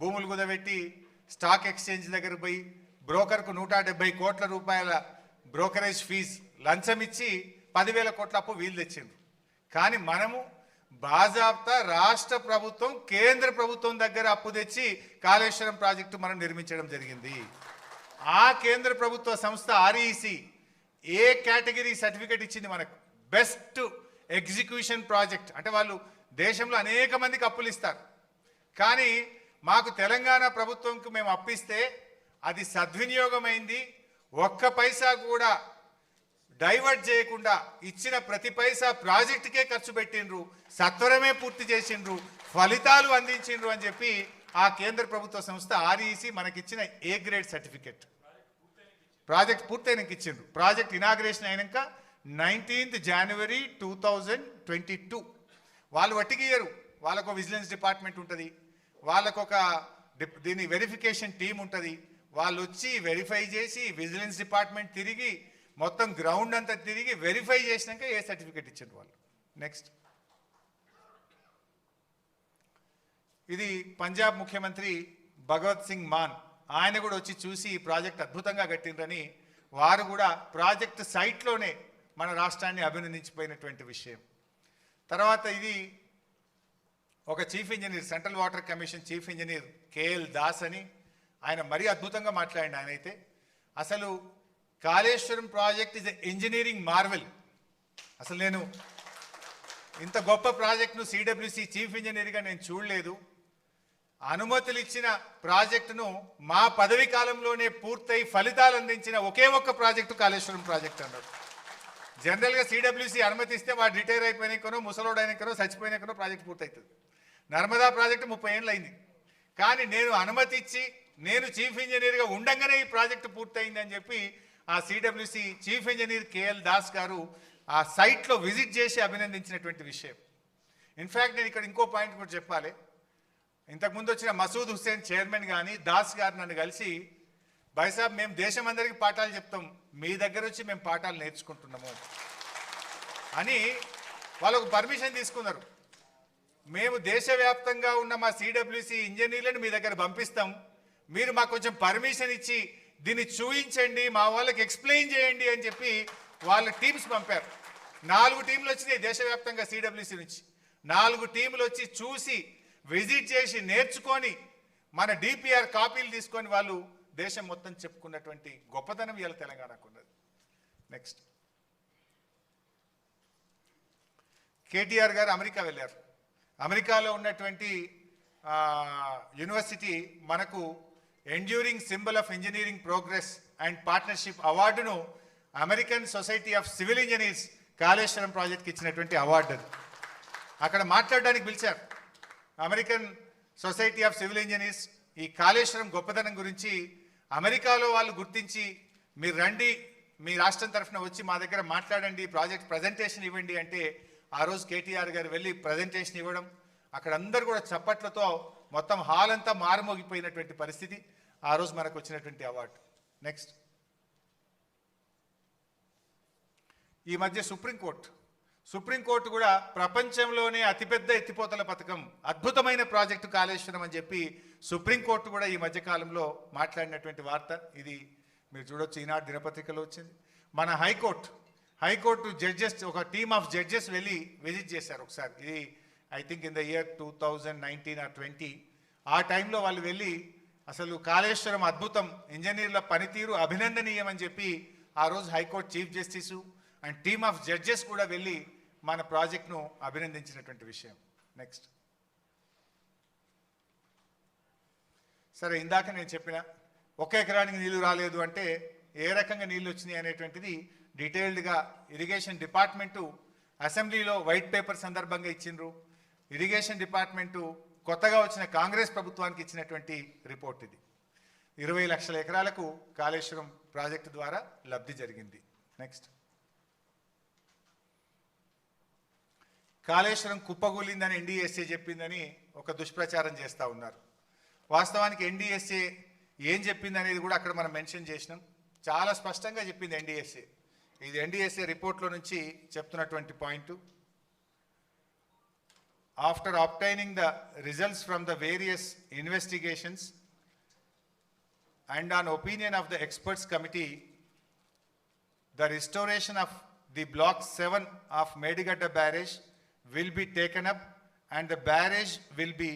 భూములు కుదబెట్టి stock exchange దగ్గర పోయి బ్రోకర్కు నూట డెబ్బై కోట్ల రూపాయల బ్రోకరేజ్ ఫీజ్ లంచం ఇచ్చి పదివేల కోట్ల అప్పు వీలు తెచ్చింది కానీ మనము బాజాబ్తా రాష్ట్ర ప్రభుత్వం కేంద్ర ప్రభుత్వం దగ్గర అప్పు తెచ్చి కాళేశ్వరం ప్రాజెక్టు మనం నిర్మించడం జరిగింది. ఆ కేంద్ర ప్రభుత్వ సంస్థ ఆర్ఈసి ఏ కేటగిరీ సర్టిఫికేట్ ఇచ్చింది మనకు? Best execution project. అంటే వాళ్ళు దేశంలో అనేక మందికి అప్పులు ఇస్తారు కానీ మాకు తెలంగాణ ప్రభుత్వంకు మేము అప్పిస్తే అది సద్వినియోగమైంది. ఒక్క పైసా కూడా డైవర్ట్ చేయకుండా ఇచ్చిన ప్రతి పైసా ప్రాజెక్టుకే ఖర్చు పెట్టిండ్రు సత్వరమే పూర్తి చేసిండ్రు ఫలితాలు అందించిండ్రు అని చెప్పి ఆ కేంద్ర ప్రభుత్వ సంస్థ ఆర్ఈసి మనకిచ్చిన ఏ గ్రేడ్ సర్టిఫికెట్ ప్రాజెక్ట్ పూర్తయినాక ఇచ్చిండ్రు ప్రాజెక్ట్ ఇనాగ్రేషన్ అయినాక nineteenth January two thousand twenty two వాళ్ళు వట్టిగియరు. వాళ్ళకు విజిలెన్స్ డిపార్ట్మెంట్ ఉంటుంది. వాళ్ళకు ఒక దీని వెరిఫికేషన్ టీం ఉంటుంది. వాళ్ళు వచ్చి వెరిఫై చేసి విజిలెన్స్ డిపార్ట్మెంట్ తిరిగి మొత్తం గ్రౌండ్ అంతా తిరిగి వెరిఫై చేసినాక ఏ సర్టిఫికేట్ ఇచ్చారు వాళ్ళు. నెక్స్ట్ ఇది పంజాబ్ ముఖ్యమంత్రి భగవత్ సింగ్ మాన్ ఆయన కూడా వచ్చి చూసి ఈ ప్రాజెక్ట్ అద్భుతంగా కట్టిండ్రని. వారు కూడా ప్రాజెక్ట్ సైట్లోనే మన రాష్ట్రాన్ని అభినందించిపోయినటువంటి విషయం. తర్వాత ఇది ఒక chief engineer central water commission chief engineer KL Das అని ఆయన మరీ అద్భుతంగా మాట్లాడిండు ఆయన అయితే అసలు Kaleshwaram project is engineering marvel అసలు నేను ఇంత గొప్ప ప్రాజెక్ట్ను సిడబ్ల్యూసి చీఫ్ ఇంజనీర్గా నేను చూడలేదు. అనుమతులు ఇచ్చిన ప్రాజెక్టును మా పదవి కాలంలోనే పూర్తయి ఫలితాలు అందించిన ఒకే ఒక్క ప్రాజెక్టు కాళేశ్వరం ప్రాజెక్ట్ అన్నారు. జనరల్గా సిడబ్ల్యూసి అనుమతిస్తే వాడు రిటైర్ అయిపోయినాకనో ముసలోడైనాకనో చచ్చిపోయినాకనో ప్రాజెక్ట్ పూర్తవుతుంది నర్మదా ప్రాజెక్టు ముప్పై ఏళ్ళు అయింది కానీ నేను అనుమతి ఇచ్చి నేను చీఫ్ ఇంజనీర్గా ఉండగానే ఈ ప్రాజెక్టు పూర్తయింది అని చెప్పి ఆ CWC chief engineer KL Das garu ఆ సైట్లో విజిట్ చేసి అభినందించినటువంటి విషయం. ఇన్ఫ్యాక్ట్ నేను ఇక్కడ ఇంకో పాయింట్ కూడా చెప్పాలి. ఇంతకుముందు వచ్చిన మసూద్ హుస్సేన్ చైర్మన్ కానీ దాస్ గారు నన్ను కలిసి బైసాబ్ మేము దేశం అందరికీ పాఠాలు చెప్తాం. మీ దగ్గర వచ్చి మేము పాఠాలు నేర్చుకుంటున్నాము అని వాళ్ళకు పర్మిషన్ తీసుకున్నారు. మేము దేశవ్యాప్తంగా ఉన్న మా సిడబ్ల్యూసి ఇంజనీర్లను మీ దగ్గర పంపిస్తాం. మీరు మాకు కొంచెం పర్మిషన్ ఇచ్చి దీన్ని చూయించండి మా వాళ్ళకి ఎక్స్ప్లెయిన్ చేయండి అని చెప్పి వాళ్ళ టీమ్స్ పంపారు. నాలుగు టీంలు వచ్చినాయి దేశవ్యాప్తంగా సిడబ్ల్యూసి నుంచి. నాలుగు టీంలు వచ్చి చూసి విజిట్ చేసి నేర్చుకొని మన డిపిఆర్ కాపీలు తీసుకొని వాళ్ళు దేశం మొత్తం చెప్పుకున్నటువంటి గొప్పతనం ఇవాళ తెలంగాణకు ఉన్నది నెక్స్ట్ కేటీఆర్ గారు అమెరికా వెళ్ళారు. అమెరికాలో ఉన్నటువంటి యూనివర్సిటీ మనకు enduring symbol of engineering progress and partnership అవార్డును American society of civil engineers Kaleshwaram ప్రాజెక్ట్కి ఇచ్చినటువంటి అవార్డు అది. అక్కడ మాట్లాడడానికి పిలిచారు. American society of civil engineers ఈ కాళేశ్వరం గొప్పతనం గురించి అమెరికాలో వాళ్ళు గుర్తించి మీరు రండి మీ రాష్ట్రం తరఫున వచ్చి మా దగ్గర మాట్లాడండి ఈ ప్రాజెక్ట్ ప్రజెంటేషన్ ఇవ్వండి అంటే ఆ రోజు కేటీఆర్ గారు వెళ్ళి ప్రజెంటేషన్ ఇవ్వడం అక్కడ అందరు కూడా చప్పట్లతో మొత్తం హాల్ అంతా మారుమోగిపోయినటువంటి పరిస్థితి. ఆ రోజు మనకు వచ్చినటువంటి అవార్డు నెక్స్ట్ ఈ మధ్య సుప్రీంకోర్టు సుప్రీంకోర్టు కూడా ప్రపంచంలోనే అతిపెద్ద ఎత్తిపోతల పథకం అద్భుతమైన ప్రాజెక్టు కాళేశ్వరం అని చెప్పి సుప్రీంకోర్టు కూడా ఈ మధ్యకాలంలో మాట్లాడినటువంటి వార్త. ఇది మీరు చూడొచ్చు ఈనాడు దినపత్రికలో వచ్చింది. మన high court high court judges ఒక టీమ్ ఆఫ్ జడ్జెస్ వెళ్ళి విజిట్ చేశారు ఒకసారి. ఇది I think in the year two thousand nineteen or twenty ఆ టైంలో వాళ్ళు వెళ్ళి అసలు కాళేశ్వరం అద్భుతం ఇంజనీర్ల పనితీరు అభినందనీయమని చెప్పి ఆ రోజు high court chief justice and team of judges కూడా వెళ్ళి మన ప్రాజెక్ట్ను అభినందించినటువంటి విషయం. నెక్స్ట్ సరే ఇందాక నేను చెప్పిన ఒక ఎకరానికి నీళ్ళు రాలేదు అంటే ఏ రకంగా నీళ్ళు వచ్చినాయి అనేటువంటిది డీటెయిల్డ్గా ఇరిగేషన్ డిపార్ట్మెంటు అసెంబ్లీలో వైట్ పేపర్ సందర్భంగా ఇచ్చిండ్రు. ఇరిగేషన్ డిపార్ట్మెంటు కొత్తగా వచ్చిన కాంగ్రెస్ ప్రభుత్వానికి ఇచ్చినటువంటి రిపోర్ట్ ఇది. ఇరవై లక్షల ఎకరాలకు కాళేశ్వరం ప్రాజెక్టు ద్వారా లబ్ధి జరిగింది. నెక్స్ట్. కాళేశ్వరం కుప్పగూలిందని ఎన్డీఎస్ఏ చెప్పిందని ఒక దుష్ప్రచారం చేస్తూ ఉన్నారు. వాస్తవానికి ఎన్డీఎస్ఏ ఏం చెప్పింది అనేది కూడా అక్కడ మనం మెన్షన్ చేసినాం. చాలా స్పష్టంగా చెప్పింది ఎన్డీఎస్ఏ. ఇది ఎన్డీఎస్ఏ రిపోర్ట్లో నుంచి చెప్తున్నటువంటి point. After obtaining the results from the various investigations and on opinion of the experts committee the restoration of the block seven of Medigadda barrage will be taken up and the barrage will be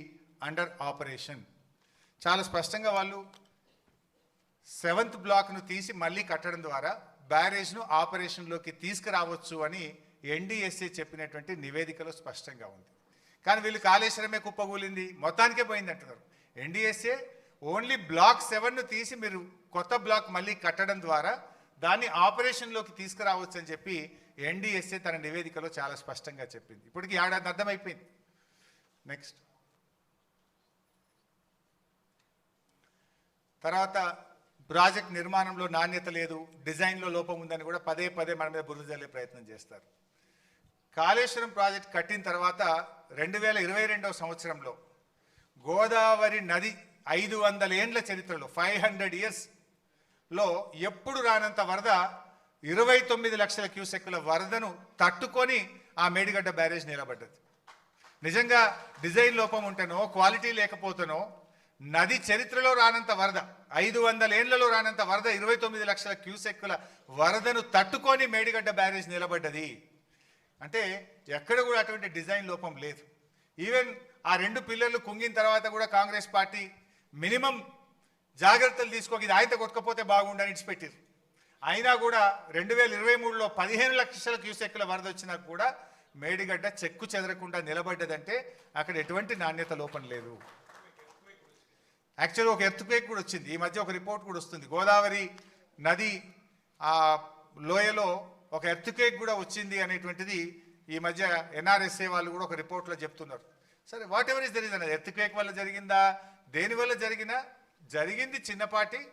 under operation. చాలా స్పష్టంగా వాళ్ళు seventh బ్లాక్ను తీసి మళ్ళీ కట్టడం ద్వారా బ్యారేజ్ను ఆపరేషన్లోకి తీసుకురావచ్చు అని ఎన్డీఎస్ఏ చెప్పినటువంటి నివేదికలో స్పష్టంగా ఉంది. కానీ వీళ్ళు కాళేశ్వరమే కుప్పగూలింది మొత్తానికే పోయింది అంటున్నారు ఎన్డీఎస్ఏ ఓన్లీ బ్లాక్ సెవెన్ను తీసి మీరు కొత్త బ్లాక్ మళ్ళీ కట్టడం ద్వారా దాన్ని ఆపరేషన్లోకి తీసుకురావచ్చు అని చెప్పి ఎన్డీఎస్ఏ తన నివేదికలో చాలా స్పష్టంగా చెప్పింది. ఇప్పటికి ఏడాది అర్థమైపోయింది. నెక్స్ట్. తర్వాత ప్రాజెక్ట్ నిర్మాణంలో నాణ్యత లేదు డిజైన్లో లోపం ఉందని కూడా పదే పదే మన మీద బురద జల్లే ప్రయత్నం చేస్తారు. కాళేశ్వరం ప్రాజెక్ట్ కట్టిన తర్వాత రెండు వేల ఇరవై రెండవ సంవత్సరంలో గోదావరి నది ఐదు వందల ఏండ్ల చరిత్రలో ఫైవ్ హండ్రెడ్ ఇయర్స్లో ఎప్పుడు రానంత వరద ఇరవై తొమ్మిది లక్షల క్యూసెక్కుల వరదను తట్టుకొని ఆ మేడిగడ్డ బ్యారేజ్ నిలబడ్డది. నిజంగా డిజైన్ లోపం ఉంటేనో క్వాలిటీ లేకపోతేనో నది చరిత్రలో రానంత వరద ఐదు వందల ఏళ్ళలో రానంత వరద ఇరవై తొమ్మిది లక్షల క్యూసెక్కుల వరదను తట్టుకొని మేడిగడ్డ బ్యారేజ్ నిలబడ్డది. అంటే ఎక్కడ కూడా అటువంటి డిజైన్ లోపం లేదు. ఈవెన్ ఆ రెండు పిల్లర్లు కుంగిన తర్వాత కూడా కాంగ్రెస్ పార్టీ మినిమం జాగ్రత్తలు తీసుకోక ఇది ఆయత కొట్టకపోతే బాగుండని ఇచ్చిపెట్టారు అయినా కూడా రెండు వేల ఇరవై మూడులో పదిహేను లక్షల క్యూసెక్కుల వరద వచ్చినా కూడా మేడిగడ్డ చెక్కు చెదరకుండా నిలబడ్డదంటే అక్కడ ఎటువంటి నాణ్యత లోపం లేదు. యాక్చువల్గా ఒక ఎర్త్క్వేక్ కూడా వచ్చింది. ఈ మధ్య ఒక రిపోర్ట్ కూడా వస్తుంది. గోదావరి నది ఆ లోయలో ఒక ఎర్త్క్వేక్ కూడా వచ్చింది అనేటువంటిది ఈ మధ్య ఎన్ఆర్ఎస్ఏ వాళ్ళు కూడా ఒక రిపోర్ట్లో చెప్తున్నారు. సరే వాట్ ఎవర్ ఇస్ జరిగింది అన్నది ఎర్త్క్వేక్ వల్ల జరిగిందా? దేని వల్ల జరిగినా? జరిగింది చిన్నపాటి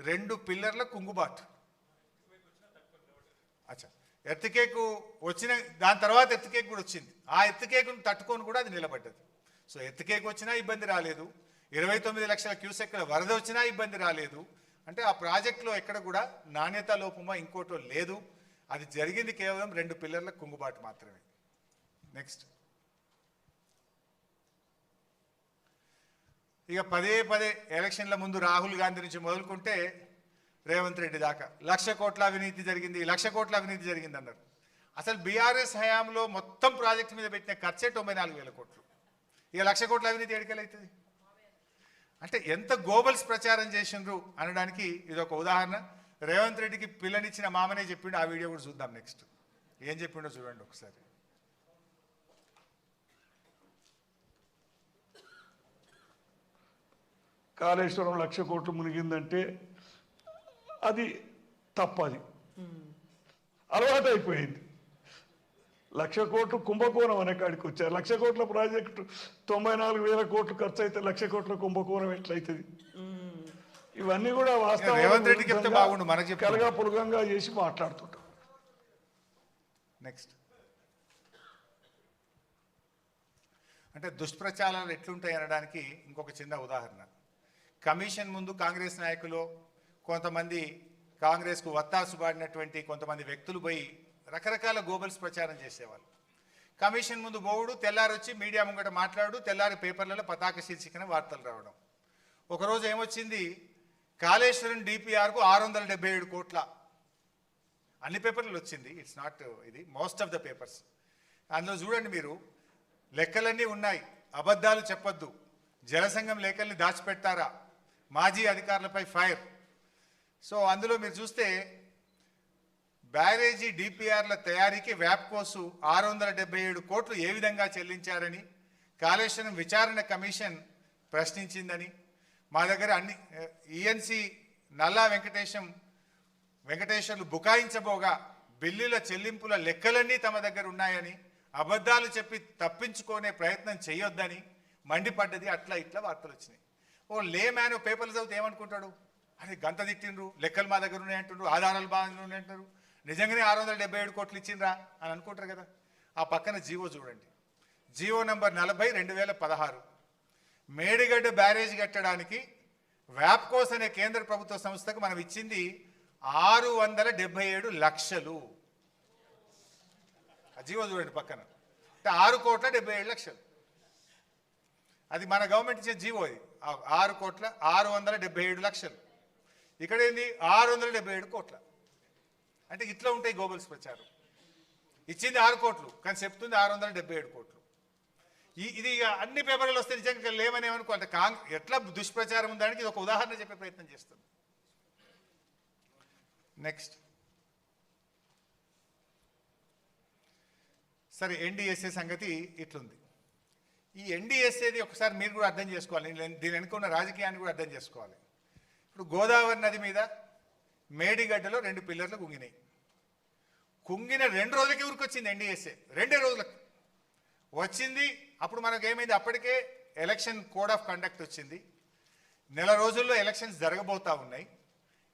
రెండు పిల్లర్ల కుంగుబాటు. అచ్చా. ఎత్తుకేకు వచ్చిన దాని తర్వాత ఎత్తుకేక్ కూడా వచ్చింది. ఆ ఎత్తుకేకును తట్టుకొని కూడా అది నిలబడ్డది. సో ఎత్తుకేకు వచ్చినా ఇబ్బంది రాలేదు. ఇరవై తొమ్మిది లక్షల క్యూసెక్ల వరద వచ్చినా ఇబ్బంది రాలేదు. అంటే ఆ ప్రాజెక్టులో ఎక్కడ కూడా నాణ్యత లోపమో ఇంకోటో లేదు. అది జరిగింది కేవలం రెండు పిల్లర్ల కుంగుబాటు మాత్రమే. నెక్స్ట్ ఇక పదే పదే ఎలక్షన్ల ముందు రాహుల్ గాంధీ నుంచి మొదలుకుంటే రేవంత్ రెడ్డి దాకా. లక్ష కోట్ల అవినీతి జరిగింది లక్ష కోట్ల అవినీతి జరిగింది అన్నారు అసలు బీఆర్ఎస్ హయాంలో మొత్తం ప్రాజెక్ట్ మీద పెట్టిన ఖర్చే తొంభై నాలుగు వేల కోట్లు. ఇక లక్ష కోట్ల అవినీతి ఎడికెళ్ళవుతుంది అంటే ఎంత గోబల్స్ ప్రచారం చేసిండ్రు అనడానికి ఇది ఒక ఉదాహరణ. రేవంత్ రెడ్డికి పిల్లనిచ్చిన మామనే చెప్పిండు ఆ వీడియో కూడా చూద్దాం నెక్స్ట్. ఏం చెప్పిండో చూడండి ఒకసారి. కాళేశ్వరం లక్ష కోట్లు మునిగిందంటే అది తప్పది. అలవాటు అయిపోయింది లక్ష కోట్లు కుంభకోణం అనే కాడికి వచ్చారు. లక్ష కోట్ల ప్రాజెక్టు తొంభై నాలుగు వేల కోట్లు ఖర్చు అయితే లక్ష కోట్ల కుంభకోణం ఎట్లయితుంది? ఇవన్నీ కూడా చెప్తే కలగా పులగంగా చేసి మాట్లాడుతుంటాం. నెక్స్ట్. అంటే దుష్ప్రచారాలు ఎట్లుంటాయి అనడానికి ఇంకొక చిన్న ఉదాహరణ. కమిషన్ ముందు కాంగ్రెస్ నాయకులు కొంతమంది కాంగ్రెస్కు వత్తాసు పాడినటువంటి కొంతమంది వ్యక్తులు పోయి రకరకాల గోబల్స్ ప్రచారం చేసేవాళ్ళు. కమిషన్ ముందు పోవుడు తెల్లారి వచ్చి మీడియా ముంగట మాట్లాడు తెల్లారి పేపర్లలో పతాక శీర్షికన వార్తలు రావడం. ఒకరోజు ఏమొచ్చింది? కాళేశ్వరం డిపిఆర్కు ఆరు వందల డెబ్బై ఏడు కోట్ల. అన్ని పేపర్లు వచ్చింది. ఇట్స్ నాట్ uh, ఇది మోస్ట్ ఆఫ్ ద పేపర్స్ అందులో చూడండి మీరు లెక్కలన్నీ ఉన్నాయి. అబద్ధాలు చెప్పొద్దు. జలసంఘం లెక్కల్ని దాచిపెట్టారా మాజీ అధికారులపై ఫైర్. సో అందులో మీరు చూస్తే బ్యారేజీ డిపిఆర్ల తయారీకి వ్యాప్కోసు ఆరు వందల డెబ్బై ఏడు కోట్లు ఏ విధంగా చెల్లించారని కాళేశ్వరం విచారణ కమిషన్ ప్రశ్నించిందని. మా దగ్గర అన్ని ఈఎన్సి నల్లా వెంకటేశం వెంకటేశ్వర్లు బుకాయించబోగా బిల్లుల చెల్లింపుల లెక్కలన్నీ తమ దగ్గర ఉన్నాయని అబద్ధాలు చెప్పి తప్పించుకునే ప్రయత్నం చేయొద్దని మండిపడ్డది అట్లా ఇట్లా వార్తలు వచ్చినాయి. ఓ లే మ్యాన్ పేపర్లు చదివితే ఏమనుకుంటాడు? అది గంత తిట్టిండ్రు లెక్కలు మా దగ్గర ఉన్నాయి ఆధారాలు బాగా ఉన్నాయంటారు నిజంగానే ఆరు వందల డెబ్బై ఏడు కోట్లు ఇచ్చిండ్రా అని అనుకుంటారు కదా. ఆ పక్కన జీవో చూడండి. జీవో నెంబర్ నలభై రెండు వేల పదహారు. మేడిగడ్డ బ్యారేజ్ కట్టడానికి వ్యాప్కోస్ అనే కేంద్ర ప్రభుత్వ సంస్థకు మనం ఇచ్చింది ఆరు వందల డెబ్బై ఏడు లక్షలు. జీవో చూడండి పక్కన. అంటే ఆరు కోట్ల డెబ్బై ఏడు లక్షలు. అది మన గవర్నమెంట్ ఇచ్చే జీవో అది ఆరు కోట్ల ఆరు వందల డెబ్బై ఏడు లక్షలు. ఇక్కడ ఏంది? ఆరు వందల డెబ్బై ఏడు కోట్ల. అంటే ఇట్లా ఉంటాయి గోబల్స్ ప్రచారం. ఇచ్చింది ఆరు కోట్లు కానీ చెప్తుంది ఆరు వందల డెబ్బై ఏడు కోట్లు. ఈ ఇది ఇక అన్ని పేపర్లు వస్తే నిజంగా లేవనేమనుకో అంటే కాంగ్ ఎట్లా దుష్ప్రచారం ఉందానికి ఇది ఒక ఉదాహరణ చెప్పే ప్రయత్నం చేస్తుంది. నెక్స్ట్ సరే ఎన్డీఎస్ఏ సంగతి ఇట్లుంది. ఈ ఎన్డీఎస్ఏది ఒకసారి మీరు కూడా అర్థం చేసుకోవాలి. నేను దీని వెనుకున్న రాజకీయాన్ని కూడా అర్థం చేసుకోవాలి. ఇప్పుడు గోదావరి నది మీద మేడిగడ్డలో రెండు పిల్లర్లు కుంగినాయి. కుంగిన రెండు రోజులకి ఊరికొచ్చింది ఎన్డిఎస్ఏ రెండే రోజులకు. వచ్చింది అప్పుడు మనకు ఏమైంది అప్పటికే ఎలక్షన్ కోడ్ ఆఫ్ కండక్ట్ వచ్చింది. నెల రోజుల్లో ఎలక్షన్స్ జరగబోతా ఉన్నాయి.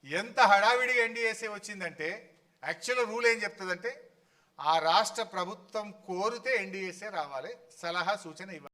ఎంత హడావిడిగా ఎన్డీఎస్ఏ వచ్చిందంటే యాక్చువల్ రూల్ ఏం చెప్తుందంటే ఆ రాష్ట్ర ప్రభుత్వం కోరితే ఎన్డీఎస్ఏ రావాలి. సలహా సూచన ఇవ్వాలి.